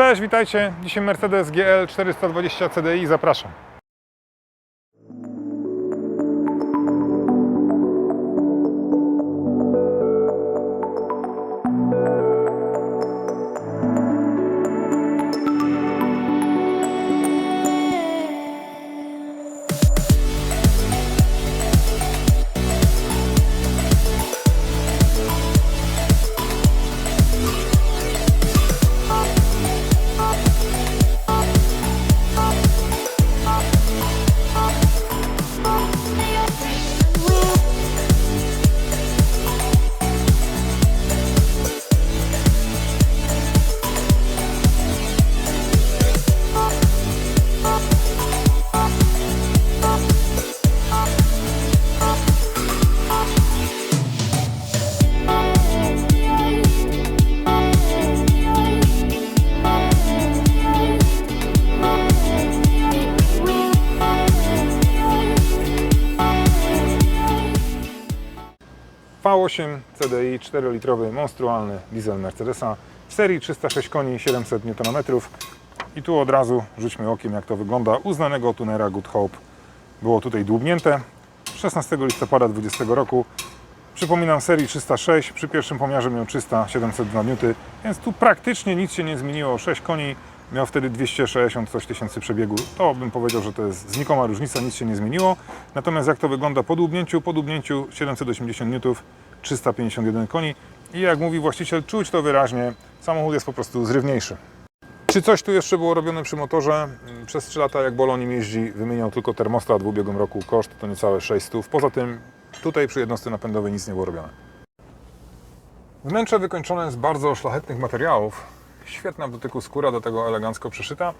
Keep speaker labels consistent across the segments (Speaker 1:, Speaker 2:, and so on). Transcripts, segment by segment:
Speaker 1: Cześć, witajcie. Dzisiaj Mercedes GL 420 CDI. Zapraszam. V8 CDI 4-litrowy monstrualny diesel Mercedesa w serii 306 koni 700 Nm. I tu od razu rzućmy okiem jak to wygląda. Uznanego tunera Good Hope było tutaj dłubnięte 16 listopada 2020 roku. Przypominam serii 306, przy pierwszym pomiarze miał 300-702 N, więc tu praktycznie nic się nie zmieniło. 6 koni miał wtedy 260 coś tysięcy przebiegu. To bym powiedział, że to jest znikoma różnica, nic się nie zmieniło. Natomiast jak to wygląda po dłubnięciu? Po dłubnięciu 780 N, 351 koni i jak mówi właściciel, czuć to wyraźnie, samochód jest po prostu zrywniejszy. Czy coś tu jeszcze było robione przy motorze? Przez 3 lata jak Bolo nim jeździ, wymieniał tylko termostat w ubiegłym roku, koszt to niecałe 600. Poza tym tutaj przy jednostce napędowej nic nie było robione. Wnętrze wykończone z bardzo szlachetnych materiałów. Świetna w dotyku skóra, do tego elegancko przeszyta.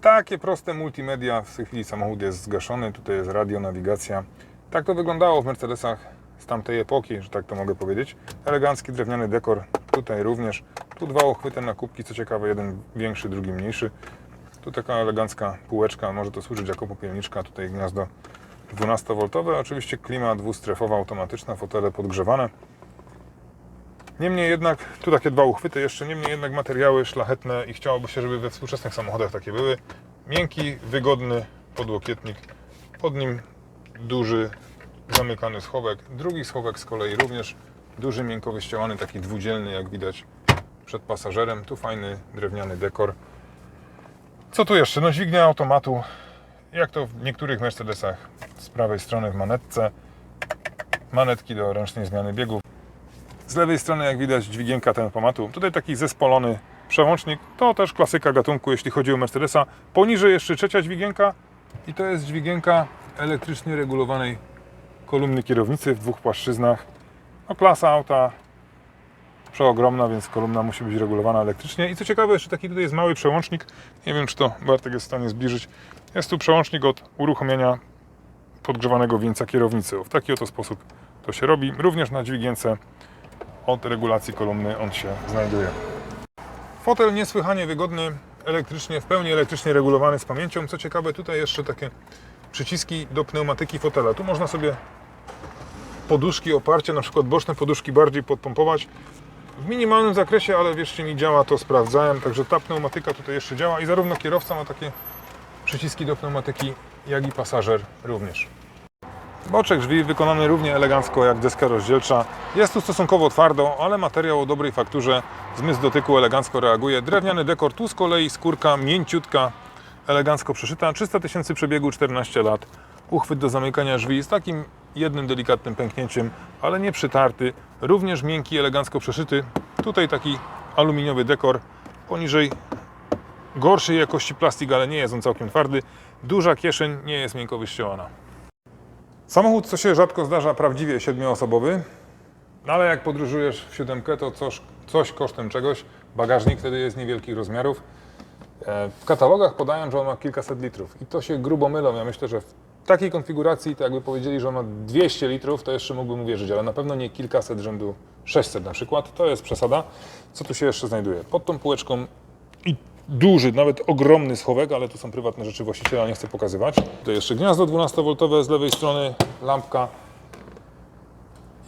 Speaker 1: Takie proste multimedia. W tej chwili samochód jest zgaszony. Tutaj jest radio, nawigacja. Tak to wyglądało w Mercedesach z tamtej epoki, że tak to mogę powiedzieć. Elegancki drewniany dekor. Tutaj również. Tu dwa uchwyty na kubki, co ciekawe, jeden większy, drugi mniejszy. Tu taka elegancka półeczka, może to służyć jako popielniczka. Tutaj gniazdo 12V. Oczywiście klima dwustrefowa, automatyczna, fotele podgrzewane. Niemniej jednak, tu takie dwa uchwyty jeszcze, niemniej jednak materiały szlachetne i chciałoby się, żeby we współczesnych samochodach takie były. Miękki, wygodny podłokietnik, pod nim duży zamykany schowek, drugi schowek z kolei również duży, miękko wyścielany, taki dwudzielny jak widać przed pasażerem. Tu fajny drewniany dekor. Co tu jeszcze? No dźwignia automatu, jak to w niektórych Mercedesach z prawej strony w manetce. Manetki do ręcznej zmiany biegów. Z lewej strony, jak widać, dźwigienka tempomatu. Tutaj taki zespolony przełącznik. To też klasyka gatunku, jeśli chodzi o Mercedesa. Poniżej jeszcze trzecia dźwigienka i to jest dźwigienka elektrycznie regulowanej kolumny kierownicy w dwóch płaszczyznach. No, klasa auta przeogromna, więc kolumna musi być regulowana elektrycznie. I co ciekawe, jeszcze taki tutaj jest mały przełącznik. Nie wiem, czy to Bartek jest w stanie zbliżyć. Jest tu przełącznik od uruchomienia podgrzewanego wieńca kierownicy. W taki oto sposób to się robi. Również na dźwigience od regulacji kolumny on się znajduje. Fotel niesłychanie wygodny, elektrycznie, w pełni elektrycznie regulowany z pamięcią. Co ciekawe, tutaj jeszcze takie przyciski do pneumatyki fotela. Tu można sobie poduszki, oparcie, na przykład boczne poduszki bardziej podpompować. W minimalnym zakresie, ale wierzcie mi, działa to, sprawdzałem. Także ta pneumatyka tutaj jeszcze działa i zarówno kierowca ma takie przyciski do pneumatyki, jak i pasażer również. Boczek drzwi wykonany równie elegancko jak deska rozdzielcza. Jest tu stosunkowo twardo, ale materiał o dobrej fakturze. Zmysł dotyku elegancko reaguje. Drewniany dekor, tu z kolei skórka mięciutka, elegancko przeszyta. 300 tysięcy przebiegu, 14 lat. Uchwyt do zamykania drzwi z takim jednym delikatnym pęknięciem, ale nie przytarty. Również miękki, elegancko przeszyty. Tutaj taki aluminiowy dekor. Poniżej gorszej jakości plastik, ale nie jest on całkiem twardy. Duża kieszeń, nie jest miękko wyścielana. Samochód, co się rzadko zdarza, prawdziwie siedmioosobowy, no ale jak podróżujesz w siódemkę, to coś, coś kosztem czegoś. Bagażnik wtedy jest niewielkich rozmiarów. E, W katalogach podają, że on ma kilkaset litrów i to się grubo mylą. Ja myślę, że takiej konfiguracji, to jakby powiedzieli, że on ma 200 litrów, to jeszcze mógłbym uwierzyć, ale na pewno nie kilkaset rzędu 600 na przykład. To jest przesada. Co tu się jeszcze znajduje? Pod tą półeczką i duży, nawet ogromny schowek, ale tu są prywatne rzeczy właściciela, nie chcę pokazywać. Tutaj jeszcze gniazdo 12V z lewej strony, lampka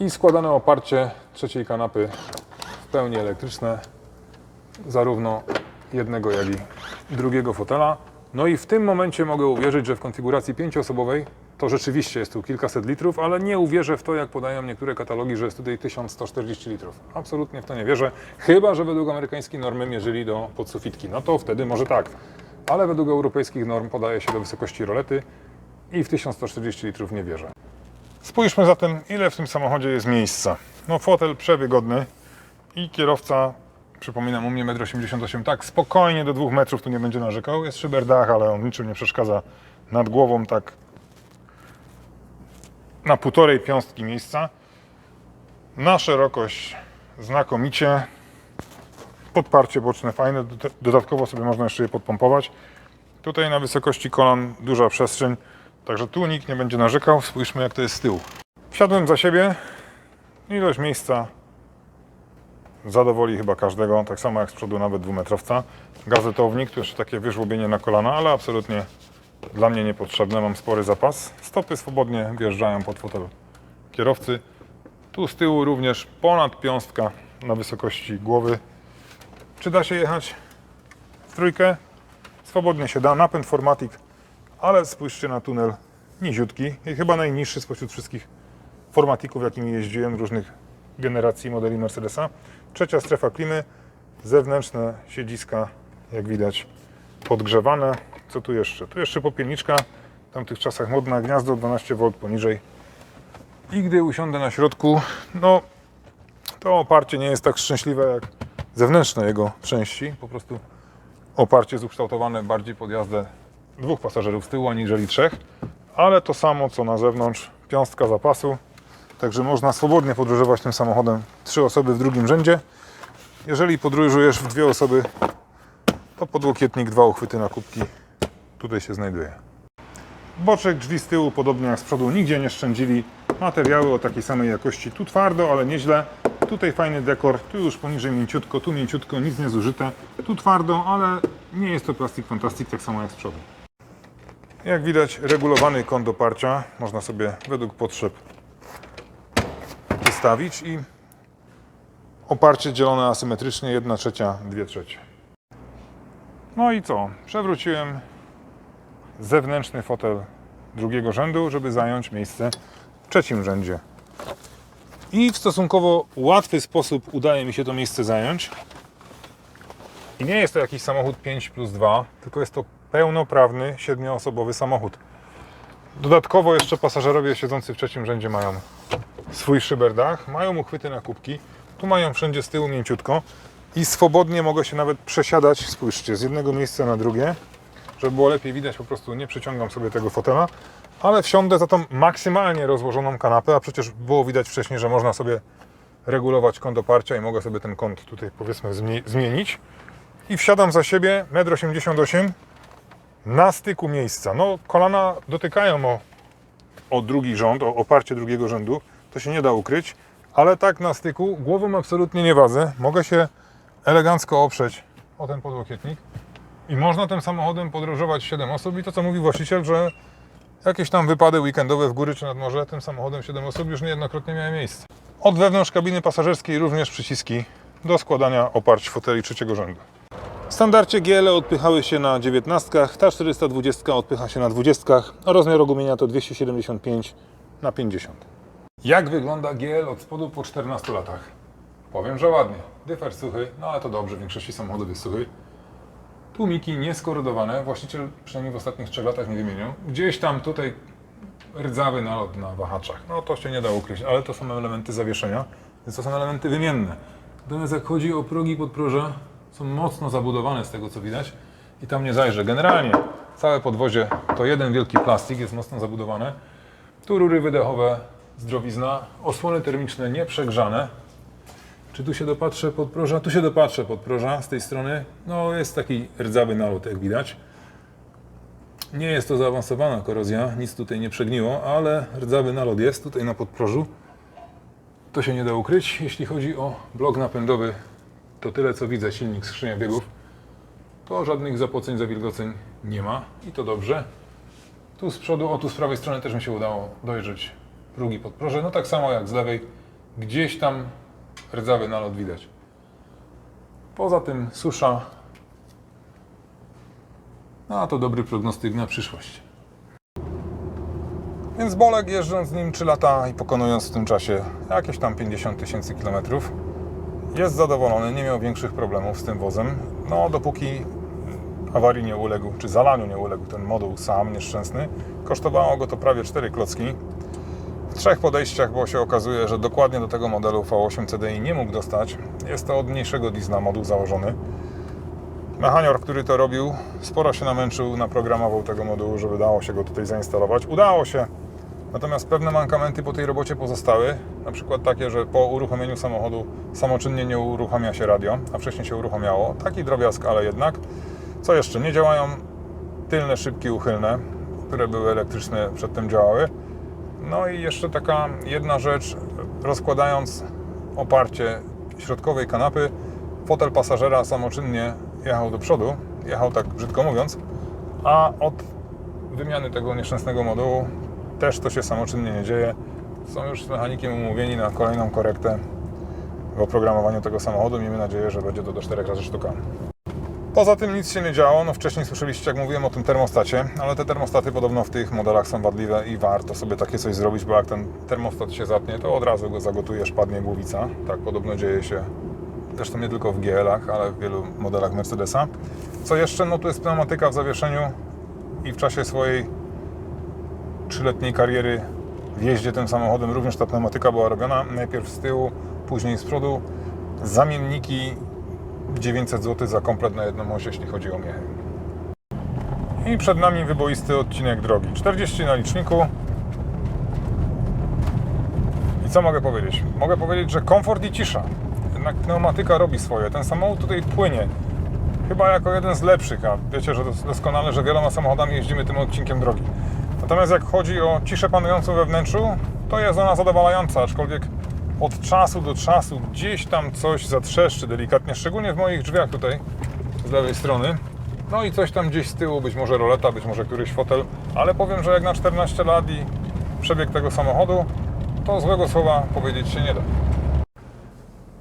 Speaker 1: i składane oparcie trzeciej kanapy w pełni elektryczne. zarówno jednego, jak i drugiego fotela. No i w tym momencie mogę uwierzyć, że w konfiguracji pięcioosobowej to rzeczywiście jest tu kilkaset litrów, ale nie uwierzę w to, jak podają niektóre katalogi, że jest tutaj 1140 litrów. Absolutnie w to nie wierzę, chyba że według amerykańskiej normy mierzyli do podsufitki. No to wtedy może tak, ale według europejskich norm podaje się do wysokości rolety i w 1140 litrów nie wierzę. Spójrzmy zatem, ile w tym samochodzie jest miejsca. No fotel przewygodny i kierowca, przypominam, u mnie 1,88 m, tak spokojnie do 2 metrów tu nie będzie narzekał. Jest szyberdach, ale on niczym nie przeszkadza nad głową, tak na półtorej piąstki miejsca. Na szerokość znakomicie. Podparcie boczne fajne, doda- dodatkowo sobie można jeszcze je podpompować. Tutaj na wysokości kolan duża przestrzeń, także tu nikt nie będzie narzekał. Spójrzmy jak to jest z tyłu. Wsiadłem za siebie, ilość miejsca zadowoli chyba każdego, tak samo jak z przodu nawet dwumetrowca. Gazetownik, tu jeszcze takie wyżłobienie na kolana, ale absolutnie dla mnie niepotrzebne, mam spory zapas. Stopy swobodnie wjeżdżają pod fotel kierowcy. Tu z tyłu również ponad piąstka na wysokości głowy. Czy da się jechać w trójkę? Swobodnie się da, napęd Formatic, ale spójrzcie na tunel niziutki i chyba najniższy spośród wszystkich Formatików, jakimi jeździłem, różnych generacji modeli Mercedesa. Trzecia strefa klimy, zewnętrzne siedziska, jak widać, podgrzewane. Co tu jeszcze? Tu jeszcze popielniczka, w tamtych czasach modna, gniazdo 12V poniżej. I gdy usiądę na środku, no to oparcie nie jest tak szczęśliwe jak zewnętrzne jego części. Po prostu oparcie jest ukształtowane bardziej pod jazdę dwóch pasażerów z tyłu, aniżeli trzech. Ale to samo co na zewnątrz, piąstka zapasu. Także można swobodnie podróżować tym samochodem trzy osoby w drugim rzędzie. Jeżeli podróżujesz w dwie osoby, to podłokietnik, dwa uchwyty na kubki tutaj się znajduje. Boczek drzwi z tyłu, podobnie jak z przodu, nigdzie nie szczędzili. Materiały o takiej samej jakości. Tu twardo, ale nieźle. Tutaj fajny dekor, tu już poniżej mięciutko, tu mięciutko, nic nie zużyte. Tu twardo, ale nie jest to plastik fantastik, tak samo jak z przodu. Jak widać, regulowany kąt oparcia można sobie według potrzeb ustawić i oparcie dzielone asymetrycznie 1 trzecia, 2 trzecie. No i co? Przewróciłem zewnętrzny fotel drugiego rzędu, żeby zająć miejsce w trzecim rzędzie. I w stosunkowo łatwy sposób udaje mi się to miejsce zająć. I nie jest to jakiś samochód 5 plus 2, tylko jest to pełnoprawny, siedmioosobowy samochód. Dodatkowo jeszcze pasażerowie siedzący w trzecim rzędzie mają swój szyberdach, mają uchwyty na kubki, tu mają wszędzie z tyłu mięciutko. I swobodnie mogę się nawet przesiadać, spójrzcie, z jednego miejsca na drugie, żeby było lepiej widać, po prostu nie przyciągam sobie tego fotela, ale wsiądę za tą maksymalnie rozłożoną kanapę, a przecież było widać wcześniej, że można sobie regulować kąt oparcia i mogę sobie ten kąt tutaj powiedzmy zmie- zmienić. I wsiadam za siebie 1,88 m na styku miejsca. No kolana dotykają o o drugi rząd, o oparcie drugiego rzędu, to się nie da ukryć, ale tak na styku głową absolutnie nie wadzę. Mogę się elegancko oprzeć o ten podłokietnik i można tym samochodem podróżować 7 osób i to co mówi właściciel, że jakieś tam wypady weekendowe w góry czy nad morze, tym samochodem 7 osób już niejednokrotnie miały miejsce. Od wewnątrz kabiny pasażerskiej również przyciski do składania oparć foteli trzeciego rzędu. W standardzie GL odpychały się na 19, ta 420 odpycha się na 20, a rozmiar ogumienia to 275 na 50. Jak wygląda GL od spodu po 14 latach? Powiem, że ładnie. Dyfer suchy, no ale to dobrze, w większości samochodów jest suchy. Tłumiki nieskorydowane, właściciel przynajmniej w ostatnich 3 latach nie wymienił. Gdzieś tam tutaj rdzawy nalot na wahaczach. No to się nie da ukryć, ale to są elementy zawieszenia, więc to są elementy wymienne. Natomiast jak chodzi o progi podproża, są mocno zabudowane z tego co widać i tam nie zajrzę. Generalnie całe podwozie to jeden wielki plastik, jest mocno zabudowane. Tu rury wydechowe, zdrowizna, osłony termiczne nieprzegrzane. Czy tu się dopatrzę podproża? Tu się dopatrzę podproża z tej strony. No jest taki rdzawy nalot jak widać. Nie jest to zaawansowana korozja, nic tutaj nie przegniło, ale rdzawy nalot jest tutaj na podprożu. To się nie da ukryć. Jeśli chodzi o blok napędowy, to tyle co widzę, silnik, skrzynia biegów. To żadnych zapoceń, zawilgoceń nie ma i to dobrze. Tu z przodu, o tu z prawej strony też mi się udało dojrzeć drugi podproże. No tak samo jak z lewej, gdzieś tam rdzawy nalot widać. Poza tym susza. No, a to dobry prognostyk na przyszłość. Więc Bolek jeżdżąc nim 3 lata i pokonując w tym czasie jakieś tam 50 tysięcy kilometrów, jest zadowolony, nie miał większych problemów z tym wozem. No, dopóki awarii nie uległ, czy zalaniu nie uległ ten moduł sam nieszczęsny, kosztowało go to prawie 4 klocki. W trzech podejściach, bo się okazuje, że dokładnie do tego modelu V8 CDI nie mógł dostać. Jest to od mniejszego diesla moduł założony. Mechanior, który to robił, sporo się namęczył, naprogramował tego modułu, żeby dało się go tutaj zainstalować. Udało się, natomiast pewne mankamenty po tej robocie pozostały. Na przykład takie, że po uruchomieniu samochodu samoczynnie nie uruchamia się radio, a wcześniej się uruchamiało. Taki drobiazg, ale jednak. Co jeszcze? Nie działają tylne szybki uchylne, które były elektryczne, przedtem działały. No i jeszcze taka jedna rzecz, rozkładając oparcie środkowej kanapy, fotel pasażera samoczynnie jechał do przodu, jechał tak brzydko mówiąc, a od wymiany tego nieszczęsnego modułu też to się samoczynnie nie dzieje. Są już z mechanikiem umówieni na kolejną korektę w oprogramowaniu tego samochodu. Miejmy nadzieję, że będzie to do 4 razy sztuka. Poza tym nic się nie działo. No wcześniej słyszeliście, jak mówiłem o tym termostacie, ale te termostaty podobno w tych modelach są wadliwe i warto sobie takie coś zrobić, bo jak ten termostat się zatnie, to od razu go zagotujesz, padnie głowica. Tak podobno dzieje się zresztą nie tylko w GL-ach, ale w wielu modelach Mercedesa. Co jeszcze? No tu jest pneumatyka w zawieszeniu i w czasie swojej trzyletniej kariery w jeździe tym samochodem również ta pneumatyka była robiona. Najpierw z tyłu, później z przodu. Zamienniki 900 zł za komplet na jedną oś, jeśli chodzi o miechy. I przed nami wyboisty odcinek drogi. 40 na liczniku. I co mogę powiedzieć? Mogę powiedzieć, że komfort i cisza. Jednak pneumatyka robi swoje. Ten samochód tutaj płynie. Chyba jako jeden z lepszych, a wiecie, że dos- doskonale, że wieloma samochodami jeździmy tym odcinkiem drogi. Natomiast jak chodzi o ciszę panującą we wnętrzu, to jest ona zadowalająca, aczkolwiek od czasu do czasu gdzieś tam coś zatrzeszczy delikatnie, szczególnie w moich drzwiach tutaj z lewej strony. No i coś tam gdzieś z tyłu, być może roleta, być może któryś fotel, ale powiem, że jak na 14 lat i przebieg tego samochodu, to złego słowa powiedzieć się nie da.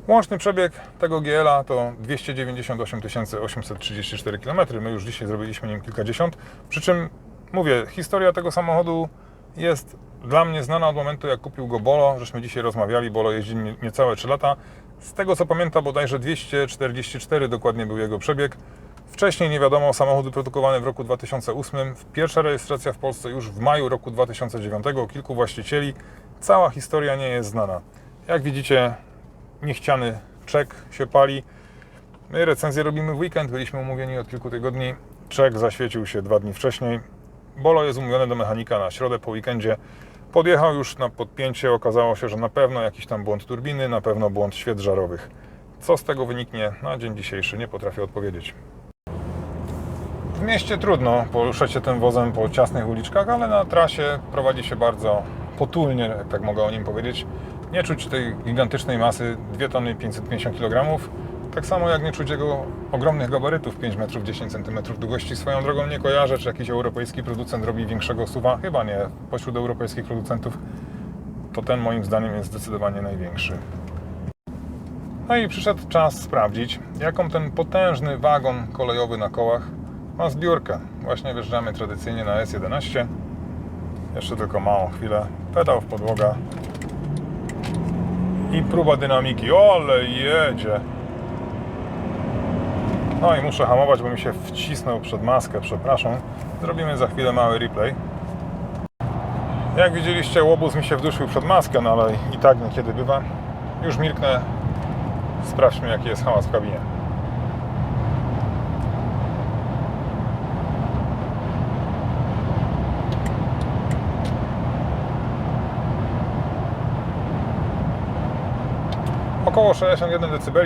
Speaker 1: Łączny przebieg tego GL-a to 298 834 km. My już dzisiaj zrobiliśmy nim kilkadziesiąt. Przy czym mówię, historia tego samochodu jest dla mnie znana od momentu, jak kupił go Bolo. Żeśmy dzisiaj rozmawiali. Bolo jeździ nie- niecałe 3 lata. Z tego co pamiętam, bodajże 244 dokładnie był jego przebieg. Wcześniej nie wiadomo, samochód wyprodukowany w roku 2008. Pierwsza rejestracja w Polsce już w maju roku 2009. Kilku właścicieli. Cała historia nie jest znana. Jak widzicie, niechciany czek się pali. My recenzję robimy w weekend, byliśmy umówieni od kilku tygodni. Czek zaświecił się dwa dni wcześniej. Bolo jest umówiony do mechanika na środę po weekendzie. Podjechał już na podpięcie, okazało się, że na pewno jakiś tam błąd turbiny, na pewno błąd świec żarowych. Co z tego wyniknie na dzień dzisiejszy, nie potrafię odpowiedzieć. W mieście trudno poruszać się tym wozem po ciasnych uliczkach, ale na trasie prowadzi się bardzo potulnie, tak mogę o nim powiedzieć. Nie czuć tej gigantycznej masy 2 tony 550 kg. Tak samo jak nie czuć jego ogromnych gabarytów 5 metrów 10 cm długości. Swoją drogą nie kojarzę, czy jakiś europejski producent robi większego suwa. Chyba nie. Pośród europejskich producentów to ten moim zdaniem jest zdecydowanie największy. No i przyszedł czas sprawdzić, jaką ten potężny wagon kolejowy na kołach ma zbiórkę. Właśnie wjeżdżamy tradycyjnie na S11. Jeszcze tylko małą chwilę. Pedał w podłoga. I próba dynamiki. O, ale jedzie. No i muszę hamować, bo mi się wcisnął przed maskę, przepraszam. Zrobimy za chwilę mały replay. Jak widzieliście, łobuz mi się wdusił przed maskę, no ale i tak niekiedy bywa. Już milknę. Sprawdźmy, jaki jest hałas w kabinie. Około 61 dB.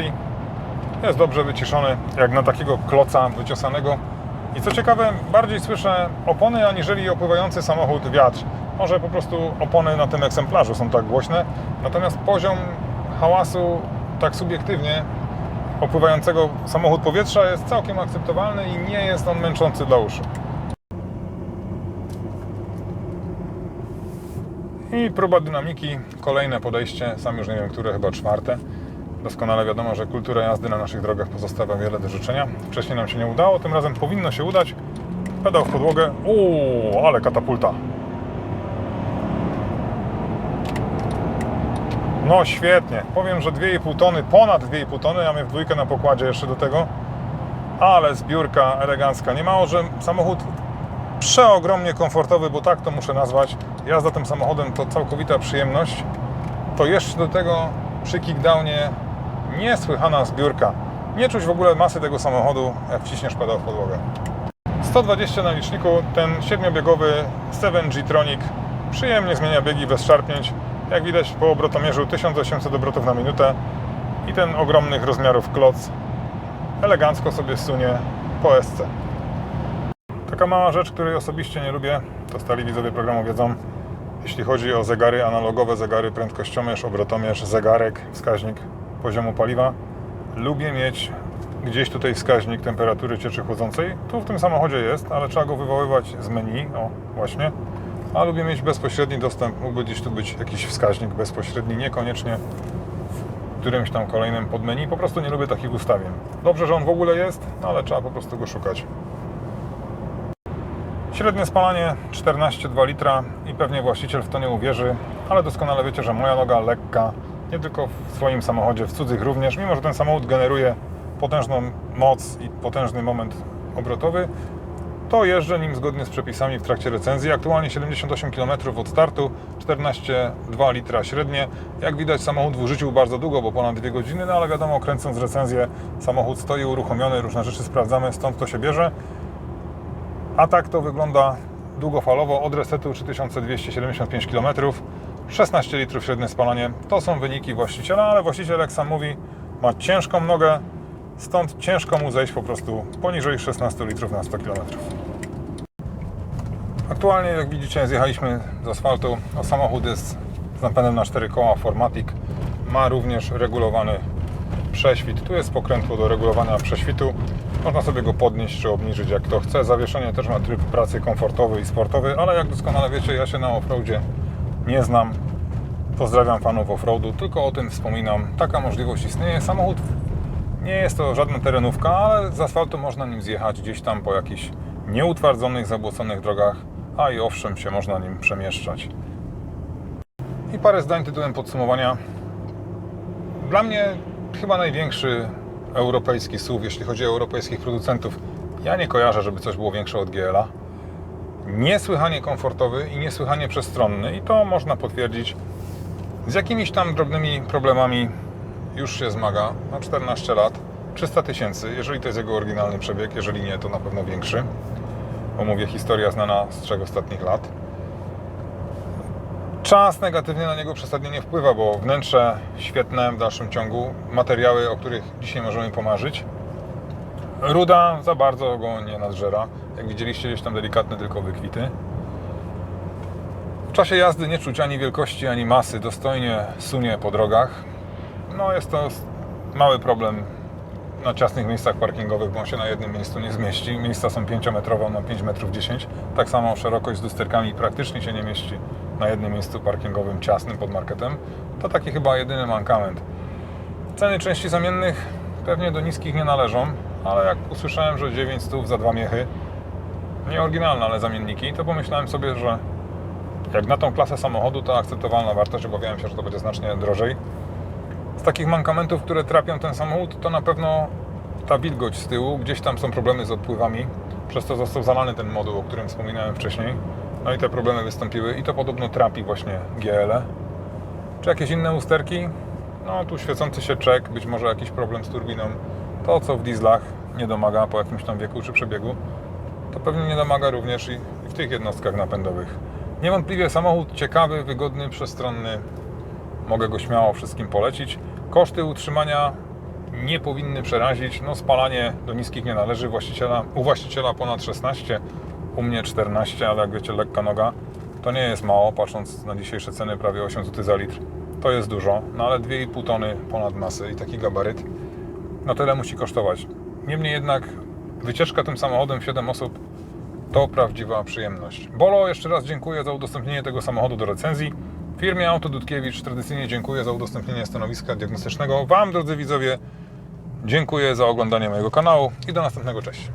Speaker 1: Jest dobrze wyciszony, jak na takiego kloca wyciosanego. I co ciekawe, bardziej słyszę opony, aniżeli opływający samochód wiatr. Może po prostu opony na tym egzemplarzu są tak głośne, natomiast poziom hałasu tak subiektywnie opływającego samochód powietrza jest całkiem akceptowalny i nie jest on męczący dla uszu. I próba dynamiki, kolejne podejście, sam już nie wiem, które, chyba czwarte. Doskonale wiadomo, że kultura jazdy na naszych drogach pozostawia wiele do życzenia. Wcześniej nam się nie udało, tym razem powinno się udać. Pedał w podłogę. Uuu, ale katapulta. No świetnie. Powiem, że 2,5 tony, ponad 2,5 tony, ja mnie w dwójkę na pokładzie jeszcze do tego. Ale zbiórka elegancka. Nie mało, że samochód przeogromnie komfortowy, bo tak to muszę nazwać. Jazda tym samochodem to całkowita przyjemność. To jeszcze do tego przy kickdownie niesłychana zbiórka. Nie czuć w ogóle masy tego samochodu, jak wciśniesz pedał w podłogę. 120 na liczniku, ten 7-biegowy 7G Tronic przyjemnie zmienia biegi bez szarpnięć. Jak widać po obrotomierzu 1800 obrotów na minutę i ten ogromnych rozmiarów kloc elegancko sobie sunie po SC. Taka mała rzecz, której osobiście nie lubię, to stali widzowie programu wiedzą, jeśli chodzi o zegary analogowe, zegary prędkościomierz, obrotomierz, zegarek, wskaźnik poziomu paliwa, lubię mieć gdzieś tutaj wskaźnik temperatury cieczy chłodzącej. Tu w tym samochodzie jest, ale trzeba go wywoływać z menu, o właśnie. A lubię mieć bezpośredni dostęp, mógłby gdzieś tu być jakiś wskaźnik bezpośredni, niekoniecznie w którymś tam kolejnym podmenu. Po prostu nie lubię takich ustawień. Dobrze, że on w ogóle jest, ale trzeba po prostu go szukać. Średnie spalanie 14,2 litra i pewnie właściciel w to nie uwierzy, ale doskonale wiecie, że moja noga lekka, nie tylko w swoim samochodzie, w cudzych również, mimo że ten samochód generuje potężną moc i potężny moment obrotowy, to jeżdżę nim zgodnie z przepisami w trakcie recenzji. Aktualnie 78 km od startu, 14,2 litra średnie. Jak widać samochód w użyciu bardzo długo, bo ponad 2 godziny, no ale wiadomo, kręcąc recenzję, samochód stoi uruchomiony, różne rzeczy sprawdzamy, stąd to się bierze. A tak to wygląda długofalowo od resetu 3275 km, 16 litrów średnie spalanie. To są wyniki właściciela, ale właściciel, jak sam mówi, ma ciężką nogę, stąd ciężko mu zejść po prostu poniżej 16 litrów na 100 km. Aktualnie, jak widzicie, zjechaliśmy z asfaltu. No, samochód jest z napędem na 4 koła Formatic. Ma również regulowany prześwit. Tu jest pokrętło do regulowania prześwitu. Można sobie go podnieść czy obniżyć jak kto chce. Zawieszenie też ma tryb pracy komfortowy i sportowy, ale jak doskonale wiecie, ja się na offroadzie nie znam. Pozdrawiam fanów offroadu, tylko o tym wspominam. Taka możliwość istnieje. Samochód nie jest to żadna terenówka, ale z asfaltu można nim zjechać gdzieś tam po jakichś nieutwardzonych, zabłoconych drogach, a i owszem się można nim przemieszczać. I parę zdań tytułem podsumowania. Dla mnie chyba największy europejski SUV, jeśli chodzi o europejskich producentów. Ja nie kojarzę, żeby coś było większe od GL-a. Niesłychanie komfortowy i niesłychanie przestronny i to można potwierdzić. Z jakimiś tam drobnymi problemami już się zmaga. Ma 14 lat, 300 tysięcy, jeżeli to jest jego oryginalny przebieg, jeżeli nie, to na pewno większy. Bo mówię, historia znana z trzech ostatnich lat. Czas negatywnie na niego przesadnie nie wpływa, bo wnętrze świetne w dalszym ciągu, materiały, o których dzisiaj możemy pomarzyć. Ruda za bardzo go nie nadżera. Jak widzieliście, gdzieś tam delikatne tylko wykwity. W czasie jazdy nie czuć ani wielkości, ani masy. Dostojnie sunie po drogach. No jest to mały problem na ciasnych miejscach parkingowych, bo on się na jednym miejscu nie zmieści. Miejsca są 5-metrowe, na 5 metrów 10. Tak samo szerokość z lusterkami praktycznie się nie mieści na jednym miejscu parkingowym ciasnym pod marketem. To taki chyba jedyny mankament. Ceny części zamiennych pewnie do niskich nie należą, ale jak usłyszałem, że 9 stów za dwa miechy, nie oryginalne, ale zamienniki, to pomyślałem sobie, że jak na tą klasę samochodu to akceptowalna wartość, obawiałem się, że to będzie znacznie drożej. Z takich mankamentów, które trapią ten samochód, to na pewno ta wilgoć z tyłu, gdzieś tam są problemy z odpływami, przez to został zalany ten moduł, o którym wspominałem wcześniej. No i te problemy wystąpiły i to podobno trapi właśnie GL. Czy jakieś inne usterki? No tu świecący się czek, być może jakiś problem z turbiną. To co w dieslach nie domaga po jakimś tam wieku czy przebiegu, to pewnie nie domaga również i w tych jednostkach napędowych. Niewątpliwie samochód ciekawy, wygodny, przestronny. Mogę go śmiało wszystkim polecić. Koszty utrzymania nie powinny przerazić. No spalanie do niskich nie należy. Właściciela, u właściciela ponad 16, u mnie 14, ale jak wiecie lekka noga to nie jest mało, patrząc na dzisiejsze ceny prawie 8 zł za litr. To jest dużo, no ale 2,5 tony ponad masy i taki gabaryt, no tyle musi kosztować. Niemniej jednak wycieczka tym samochodem w 7 osób to prawdziwa przyjemność. Bolo, jeszcze raz dziękuję za udostępnienie tego samochodu do recenzji. Firmie Auto Dudkiewicz tradycyjnie dziękuję za udostępnienie stanowiska diagnostycznego. Wam, drodzy widzowie, dziękuję za oglądanie mojego kanału i do następnego. Cześć.